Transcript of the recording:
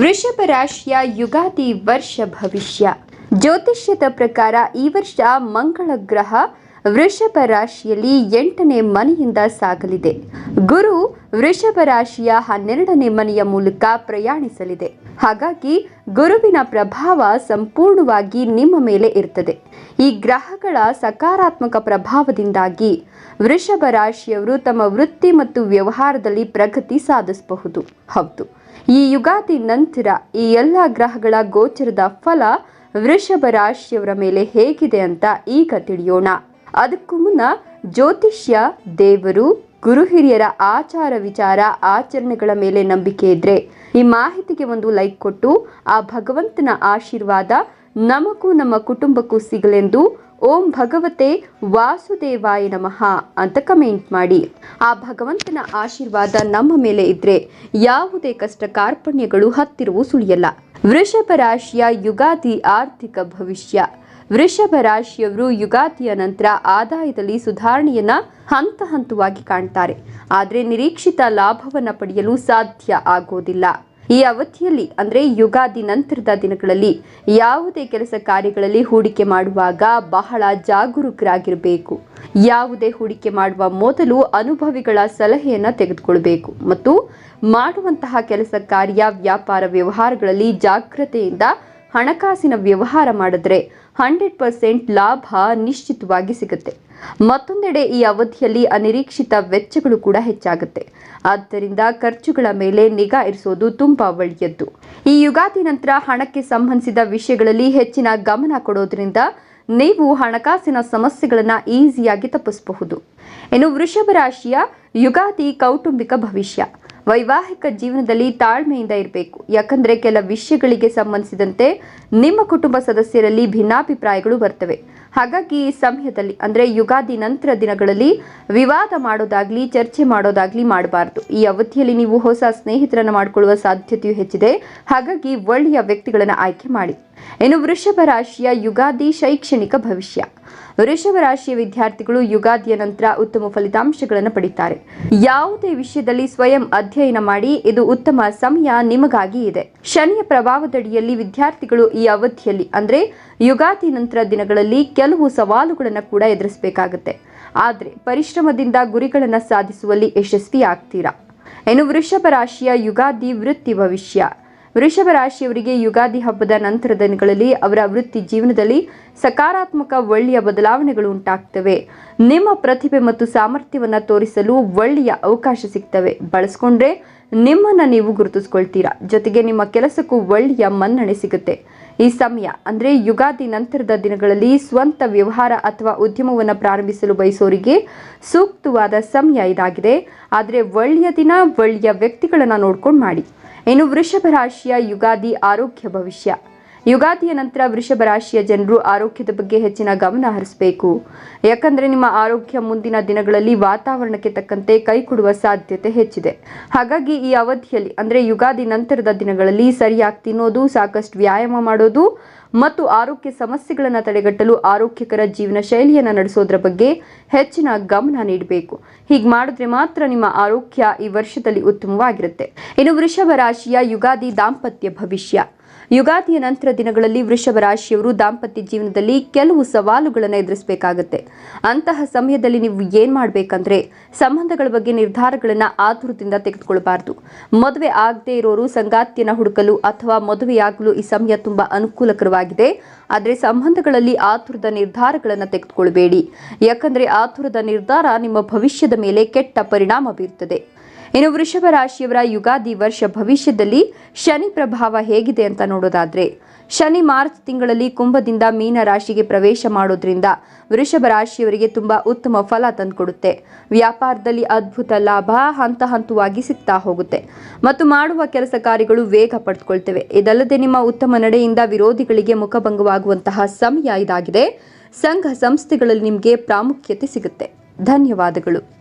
ವೃಷಭ ರಾಶಿಯ ಯುಗಾದಿ ವರ್ಷ ಭವಿಷ್ಯ. ಜ್ಯೋತಿಷ್ಯದ ಪ್ರಕಾರ ಈ ವರ್ಷ ಮಂಗಳ ಗ್ರಹ ವೃಷಭ ರಾಶಿಯಲ್ಲಿ ಎಂಟನೇ ಮನೆಯಿಂದ ಸಾಗಲಿದೆ. ಗುರು ವೃಷಭ ರಾಶಿಯ ಹನ್ನೆರಡನೇ ಮನೆಯ ಮೂಲಕ ಪ್ರಯಾಣಿಸಲಿದೆ. ಹಾಗಾಗಿ ಗುರುವಿನ ಪ್ರಭಾವ ಸಂಪೂರ್ಣವಾಗಿ ನಿಮ್ಮ ಮೇಲೆ ಇರ್ತದೆ. ಈ ಗ್ರಹಗಳ ಸಕಾರಾತ್ಮಕ ಪ್ರಭಾವದಿಂದಾಗಿ ವೃಷಭ ರಾಶಿಯವರು ತಮ್ಮ ವೃತ್ತಿ ಮತ್ತು ವ್ಯವಹಾರದಲ್ಲಿ ಪ್ರಗತಿ ಸಾಧಿಸಬಹುದು. ಹೌದು. ಈ ಯುಗಾದಿ ನಂತರ ಈ ಎಲ್ಲ ಗ್ರಹಗಳ ಗೋಚರದ ಫಲ ವೃಷಭ ರಾಶಿಯವರ ಮೇಲೆ ಹೇಗಿದೆ ಅಂತ ಈಗ ತಿಳಿಯೋಣ. ಅದಕ್ಕೂ ಮುನ್ನ ಜ್ಯೋತಿಷ್ಯ, ದೇವರು, ಗುರು ಹಿರಿಯರ ಆಚಾರ ವಿಚಾರ, ಆಚರಣೆಗಳ ಮೇಲೆ ನಂಬಿಕೆ ಇದ್ರೆ ಈ ಮಾಹಿತಿಗೆ ಒಂದು ಲೈಕ್ ಕೊಟ್ಟು, ಆ ಭಗವಂತನ ಆಶೀರ್ವಾದ ನಮಗೂ ನಮ್ಮ ಕುಟುಂಬಕ್ಕೂ ಸಿಗಲೆಂದು ಓಂ ಭಗವತೆ ವಾಸುದೇವಾಯ ನಮಃ ಅಂತ ಕಮೆಂಟ್ ಮಾಡಿ. ಆ ಭಗವಂತನ ಆಶೀರ್ವಾದ ನಮ್ಮ ಮೇಲೆ ಇದ್ರೆ ಯಾವುದೇ ಕಷ್ಟ ಕಾರ್ಪಣ್ಯಗಳು ಹತ್ತಿರವೂ ಸುಳಿಯಲ್ಲ. ವೃಷಭ ರಾಶಿಯ ಯುಗಾದಿ ಆರ್ಥಿಕ ಭವಿಷ್ಯ. ವೃಷಭ ರಾಶಿಯವರು ಯುಗಾದಿಯ ನಂತರ ಆದಾಯದಲ್ಲಿ ಸುಧಾರಣೆಯನ್ನ ಹಂತ ಹಂತವಾಗಿ ಕಾಣ್ತಾರೆ. ಆದರೆ ನಿರೀಕ್ಷಿತ ಲಾಭವನ್ನ ಪಡೆಯಲು ಸಾಧ್ಯ ಆಗೋದಿಲ್ಲ. ಈ ಅವಧಿಯಲ್ಲಿ, ಅಂದ್ರೆ ಯುಗಾದಿ ನಂತರದ ದಿನಗಳಲ್ಲಿ, ಯಾವುದೇ ಕೆಲಸ ಕಾರ್ಯಗಳಲ್ಲಿ ಹೂಡಿಕೆ ಮಾಡುವಾಗ ಬಹಳ ಜಾಗರೂಕರಾಗಿರಬೇಕು. ಯಾವುದೇ ಹೂಡಿಕೆ ಮಾಡುವ ಮೊದಲು ಅನುಭವಿಗಳ ಸಲಹೆಯನ್ನ ತೆಗೆದುಕೊಳ್ಬೇಕು ಮತ್ತು ಮಾಡುವಂತಹ ಕೆಲಸ ಕಾರ್ಯ ವ್ಯಾಪಾರ ವ್ಯವಹಾರಗಳಲ್ಲಿ ಜಾಗ್ರತೆಯಿಂದ ಹಣಕಾಸಿನ ವ್ಯವಹಾರ ಮಾಡಿದ್ರೆ ಹಂಡ್ರೆಡ್ ಪರ್ಸೆಂಟ್ ಲಾಭ ನಿಶ್ಚಿತವಾಗಿ ಸಿಗುತ್ತೆ. ಮತ್ತೊಂದೆಡೆ ಈ ಅವಧಿಯಲ್ಲಿ ಅನಿರೀಕ್ಷಿತ ವೆಚ್ಚಗಳು ಕೂಡ ಹೆಚ್ಚಾಗುತ್ತೆ. ಆದ್ದರಿಂದ ಖರ್ಚುಗಳ ಮೇಲೆ ನಿಗಾ ಇರಿಸೋದು ತುಂಬಾ ಒಳ್ಳೆಯದ್ದು. ಈ ಯುಗಾದಿ ನಂತರ ಹಣಕ್ಕೆ ಸಂಬಂಧಿಸಿದ ವಿಷಯಗಳಲ್ಲಿ ಹೆಚ್ಚಿನ ಗಮನ ಕೊಡೋದ್ರಿಂದ ನೀವು ಹಣಕಾಸಿನ ಸಮಸ್ಯೆಗಳನ್ನು ಈಸಿಯಾಗಿ ತಪ್ಪಿಸಬಹುದು. ಇನ್ನು ವೃಷಭ ರಾಶಿಯ ಯುಗಾದಿ ಕೌಟುಂಬಿಕ ಭವಿಷ್ಯ. ವೈವಾಹಿಕ ಜೀವನದಲ್ಲಿ ತಾಳ್ಮೆಯಿಂದ ಇರಬೇಕು. ಯಾಕಂದ್ರೆ ಕೆಲ ವಿಷಯಗಳಿಗೆ ಸಂಬಂಧಿಸಿದಂತೆ ನಿಮ್ಮ ಕುಟುಂಬ ಸದಸ್ಯರಲ್ಲಿ ಭಿನ್ನಾಭಿಪ್ರಾಯಗಳು ಬರ್ತವೆ. ಹಾಗಾಗಿ ಈ ಸಮಯದಲ್ಲಿ, ಅಂದ್ರೆ ಯುಗಾದಿ ನಂತರ ದಿನಗಳಲ್ಲಿ ವಿವಾದ ಮಾಡೋದಾಗ್ಲಿ, ಚರ್ಚೆ ಮಾಡೋದಾಗ್ಲಿ ಮಾಡಬಾರದು. ಈ ಅವಧಿಯಲ್ಲಿ ನೀವು ಹೊಸ ಸ್ನೇಹಿತರನ್ನು ಮಾಡಿಕೊಳ್ಳುವ ಸಾಧ್ಯತೆಯೂ ಹೆಚ್ಚಿದೆ. ಹಾಗಾಗಿ ಒಳ್ಳೆಯ ವ್ಯಕ್ತಿಗಳನ್ನು ಆಯ್ಕೆ ಮಾಡಿ. ಇನ್ನು ವೃಷಭ ರಾಶಿಯ ಯುಗಾದಿ ಶೈಕ್ಷಣಿಕ ಭವಿಷ್ಯ. ವೃಷಭ ರಾಶಿಯ ವಿದ್ಯಾರ್ಥಿಗಳು ಯುಗಾದಿಯ ನಂತರ ಉತ್ತಮ ಫಲಿತಾಂಶಗಳನ್ನು ಪಡೀತಾರೆ. ಯಾವುದೇ ವಿಷಯದಲ್ಲಿ ಸ್ವಯಂ ಅಧ್ಯಯನ ಮಾಡಿ ಇದು ಉತ್ತಮ ಸಮಯ ನಿಮಗಾಗಿ ಇದೆ. ಶನಿಯ ಪ್ರಭಾವದಡಿಯಲ್ಲಿ ವಿದ್ಯಾರ್ಥಿಗಳು ಈ ಅವಧಿಯಲ್ಲಿ, ಅಂದ್ರೆ ಯುಗಾದಿ ನಂತರ ದಿನಗಳಲ್ಲಿ ಕೆಲವು ಸವಾಲುಗಳನ್ನು ಕೂಡ ಎದುರಿಸಬೇಕಾಗುತ್ತೆ. ಆದರೆ ಪರಿಶ್ರಮದಿಂದ ಗುರಿಗಳನ್ನು ಸಾಧಿಸುವಲ್ಲಿ ಯಶಸ್ವಿ ಆಗ್ತೀರಾ ಇನ್ನು ವೃಷಭ ರಾಶಿಯ ಯುಗಾದಿ ವೃತ್ತಿ ಭವಿಷ್ಯ. ವೃಷಭ ರಾಶಿಯವರಿಗೆ ಯುಗಾದಿ ಹಬ್ಬದ ನಂತರದ ದಿನಗಳಲ್ಲಿ ಅವರ ವೃತ್ತಿ ಜೀವನದಲ್ಲಿ ಸಕಾರಾತ್ಮಕ ಒಳ್ಳೆಯ ಬದಲಾವಣೆಗಳು ಉಂಟಾಗ್ತವೆ. ನಿಮ್ಮ ಪ್ರತಿಭೆ ಮತ್ತು ಸಾಮರ್ಥ್ಯವನ್ನು ತೋರಿಸಲು ಒಳ್ಳೆಯ ಅವಕಾಶ ಸಿಗ್ತವೆ. ಬಳಸ್ಕೊಂಡ್ರೆ ನಿಮ್ಮನ್ನು ನೀವು ಗುರುತಿಸ್ಕೊಳ್ತೀರಾ. ಜೊತೆಗೆ ನಿಮ್ಮ ಕೆಲಸಕ್ಕೂ ಒಳ್ಳೆಯ ಮನ್ನಣೆ ಸಿಗುತ್ತೆ. ಈ ಸಮಯ, ಅಂದರೆ ಯುಗಾದಿ ನಂತರದ ದಿನಗಳಲ್ಲಿ ಸ್ವಂತ ವ್ಯವಹಾರ ಅಥವಾ ಉದ್ಯಮವನ್ನು ಪ್ರಾರಂಭಿಸಲು ಬಯಸೋರಿಗೆ ಸೂಕ್ತವಾದ ಸಮಯ ಇದಾಗಿದೆ. ಆದರೆ ಒಳ್ಳೆಯ ದಿನ ಒಳ್ಳೆಯ ವ್ಯಕ್ತಿಗಳನ್ನು ನೋಡ್ಕೊಂಡು ಮಾಡಿ. ಇನ್ನು ವೃಷಭ ರಾಶಿಯ ಯುಗಾದಿ ಆರೋಗ್ಯ ಭವಿಷ್ಯ. ಯುಗಾದಿಯ ನಂತರ ವೃಷಭ ರಾಶಿಯ ಜನರು ಆರೋಗ್ಯದ ಬಗ್ಗೆ ಹೆಚ್ಚಿನ ಗಮನ ಹರಿಸಬೇಕು. ಯಾಕಂದ್ರೆ ನಿಮ್ಮ ಆರೋಗ್ಯ ಮುಂದಿನ ದಿನಗಳಲ್ಲಿ ವಾತಾವರಣಕ್ಕೆ ತಕ್ಕಂತೆ ಕೈಕೊಡುವ ಸಾಧ್ಯತೆ ಹೆಚ್ಚಿದೆ. ಹಾಗಾಗಿ ಈ ಅವಧಿಯಲ್ಲಿ, ಅಂದ್ರೆ ಯುಗಾದಿ ನಂತರದ ದಿನಗಳಲ್ಲಿ ಸರಿಯಾಗಿ ತಿನ್ನೋದು, ಸಾಕಷ್ಟು ವ್ಯಾಯಾಮ ಮಾಡೋದು ಮತ್ತು ಆರೋಗ್ಯ ಸಮಸ್ಯೆಗಳನ್ನು ತಡೆಗಟ್ಟಲು ಆರೋಗ್ಯಕರ ಜೀವನ ಶೈಲಿಯನ್ನು ನಡೆಸೋದ್ರ ಬಗ್ಗೆ ಹೆಚ್ಚಿನ ಗಮನ ನೀಡಬೇಕು. ಹೀಗೆ ಮಾಡಿದ್ರೆ ಮಾತ್ರ ನಿಮ್ಮ ಆರೋಗ್ಯ ಈ ವರ್ಷದಲ್ಲಿ ಉತ್ತಮವಾಗಿರುತ್ತೆ. ಇನ್ನು ವೃಷಭ ರಾಶಿಯ ಯುಗಾದಿ ದಾಂಪತ್ಯ ಭವಿಷ್ಯ. ಯುಗಾದಿಯ ನಂತರ ದಿನಗಳಲ್ಲಿ ವೃಷಭ ರಾಶಿಯವರು ದಾಂಪತ್ಯ ಜೀವನದಲ್ಲಿ ಕೆಲವು ಸವಾಲುಗಳನ್ನು ಎದುರಿಸಬೇಕಾಗುತ್ತೆ. ಅಂತಹ ಸಮಯದಲ್ಲಿ ನೀವು ಏನ್ ಮಾಡಬೇಕಂದ್ರೆ, ಸಂಬಂಧಗಳ ಬಗ್ಗೆ ನಿರ್ಧಾರಗಳನ್ನು ಆತುರದಿಂದ ತೆಗೆದುಕೊಳ್ಬಾರ್ದು. ಮದುವೆ ಆಗದೆ ಇರೋರು ಸಂಗಾತಿಯನ್ನ ಹುಡುಕಲು ಅಥವಾ ಮದುವೆಯಾಗಲು ಈ ಸಮಯ ತುಂಬಾ ಅನುಕೂಲಕರವಾಗಿದೆ. ಆದರೆ ಸಂಬಂಧಗಳಲ್ಲಿ ಆತುರದ ನಿರ್ಧಾರಗಳನ್ನು ತೆಗೆದುಕೊಳ್ಬೇಡಿ. ಯಾಕಂದ್ರೆ ಆತುರದ ನಿರ್ಧಾರ ನಿಮ್ಮ ಭವಿಷ್ಯದ ಮೇಲೆ ಕೆಟ್ಟ ಪರಿಣಾಮ ಬೀರುತ್ತದೆ ಇನ್ನು ವೃಷಭ ರಾಶಿಯವರ ಯುಗಾದಿ ವರ್ಷ ಭವಿಷ್ಯದಲ್ಲಿ ಶನಿ ಪ್ರಭಾವ ಹೇಗಿದೆ ಅಂತ ನೋಡೋದಾದ್ರೆ, ಶನಿ ಮಾರ್ಚ್ ತಿಂಗಳಲ್ಲಿ ಕುಂಭದಿಂದ ಮೀನ ರಾಶಿಗೆ ಪ್ರವೇಶ ಮಾಡೋದ್ರಿಂದ ವೃಷಭ ರಾಶಿಯವರಿಗೆ ತುಂಬಾ ಉತ್ತಮ ಫಲ ತಂದುಕೊಡುತ್ತೆ. ವ್ಯಾಪಾರದಲ್ಲಿ ಅದ್ಭುತ ಲಾಭ ಹಂತ ಹಂತವಾಗಿ ಸಿಗ್ತಾ ಹೋಗುತ್ತೆ. ಮತ್ತು ಮಾಡುವ ಕೆಲಸ ಕಾರ್ಯಗಳು ವೇಗ ಪಡೆದುಕೊಳ್ತವೆ ಇದಲ್ಲದೆ ನಿಮ್ಮ ಉತ್ತಮ ನಡೆಯಿಂದ ವಿರೋಧಿಗಳಿಗೆ ಮುಖಭಂಗವಾಗುವಂತಹ ಸಮಯ ಇದಾಗಿದೆ. ಸಂಘ ಸಂಸ್ಥೆಗಳಲ್ಲಿ ನಿಮಗೆ ಪ್ರಾಮುಖ್ಯತೆ ಸಿಗುತ್ತೆ. ಧನ್ಯವಾದಗಳು.